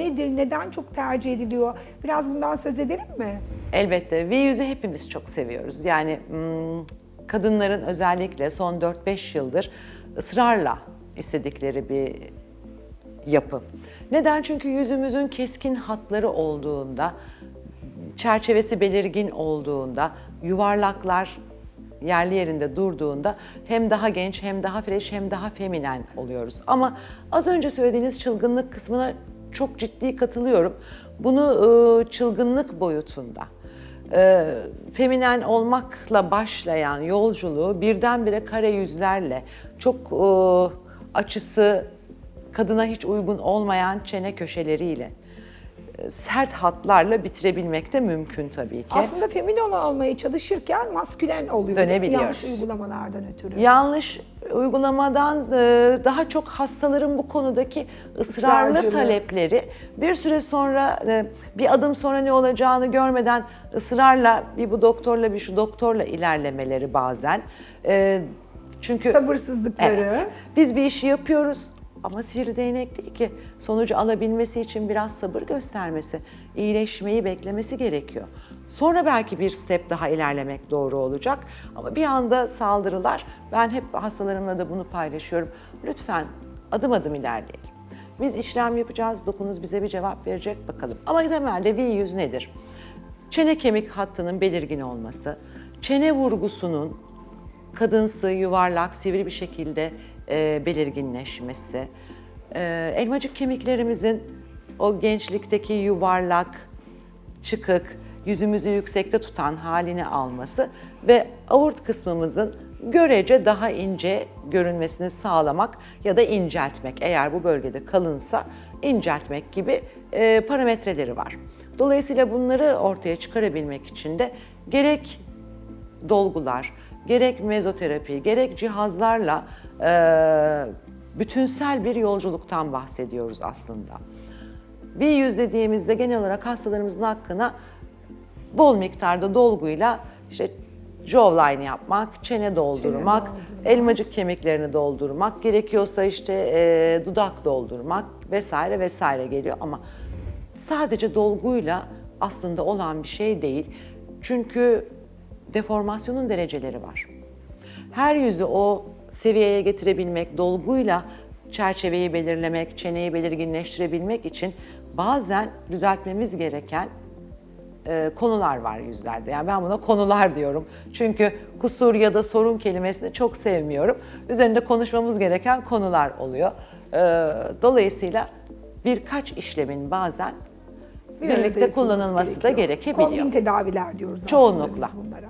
nedir? Neden çok tercih ediliyor? Biraz bundan söz edelim mi? Elbette V yüzü hepimiz çok seviyoruz. Yani hmm, kadınların özellikle son 4-5 yıldır ısrarla istedikleri bir yapı. Neden? Çünkü yüzümüzün keskin hatları olduğunda, çerçevesi belirgin olduğunda, yuvarlaklar yerli yerinde durduğunda hem daha genç hem daha fresh hem daha feminen oluyoruz. Ama az önce söylediğiniz çılgınlık kısmına çok ciddi katılıyorum. Bunu e, çılgınlık boyutunda e, feminen olmakla başlayan yolculuğu birdenbire kare yüzlerle çok e, açısı kadına hiç uygun olmayan çene köşeleriyle e, sert hatlarla bitirebilmek de mümkün tabii ki. Aslında feminen olmaya çalışırken maskülen oluyor. Dönebiliyoruz. Yanlış uygulamalardan ötürü. Yanlış uygulamadan e, daha çok hastaların bu konudaki ısrarlı Israrcılığı. talepleri bir süre sonra e, bir adım sonra ne olacağını görmeden ısrarla bir bu doktorla bir şu doktorla ilerlemeleri bazen. E, Çünkü Sabırsızlıkları. Evet. Biz bir işi yapıyoruz ama sihirli değnek değil ki. Sonucu alabilmesi için biraz sabır göstermesi, iyileşmeyi beklemesi gerekiyor. Sonra belki bir step daha ilerlemek doğru olacak. Ama bir anda saldırılar, ben hep hastalarımla da bunu paylaşıyorum. Lütfen adım adım ilerleyelim. Biz işlem yapacağız, dokunuz bize bir cevap verecek bakalım. Ama temelde V100 nedir? Çene kemik hattının belirgin olması, çene vurgusunun kadınsı, yuvarlak, sivri bir şekilde e, belirginleşmesi, e, elmacık kemiklerimizin o gençlikteki yuvarlak, çıkık, yüzümüzü yüksekte tutan halini alması ve avurt kısmımızın görece daha ince görünmesini sağlamak ya da inceltmek. Eğer bu bölgede kalınsa inceltmek gibi e, parametreleri var. Dolayısıyla bunları ortaya çıkarabilmek için de gerek dolgular, gerek mezoterapi, gerek cihazlarla e, bütünsel bir yolculuktan bahsediyoruz aslında. Bir yüz dediğimizde genel olarak hastalarımızın hakkına bol miktarda dolguyla işte jawline yapmak, çene doldurmak, doldurmak. elmacık kemiklerini doldurmak, gerekiyorsa işte e, dudak doldurmak vesaire vesaire geliyor ama sadece dolguyla aslında olan bir şey değil. Çünkü deformasyonun dereceleri var. Her yüzü o seviyeye getirebilmek, dolguyla çerçeveyi belirlemek, çeneyi belirginleştirebilmek için bazen düzeltmemiz gereken e, konular var yüzlerde. Yani ben buna konular diyorum. Çünkü kusur ya da sorun kelimesini çok sevmiyorum. Üzerinde konuşmamız gereken konular oluyor. E, dolayısıyla birkaç işlemin bazen birlikte yapılması kullanılması da gerekiyor. gerekebiliyor. Kombin tedaviler diyoruz Çoğunlukla. aslında biz bunlara.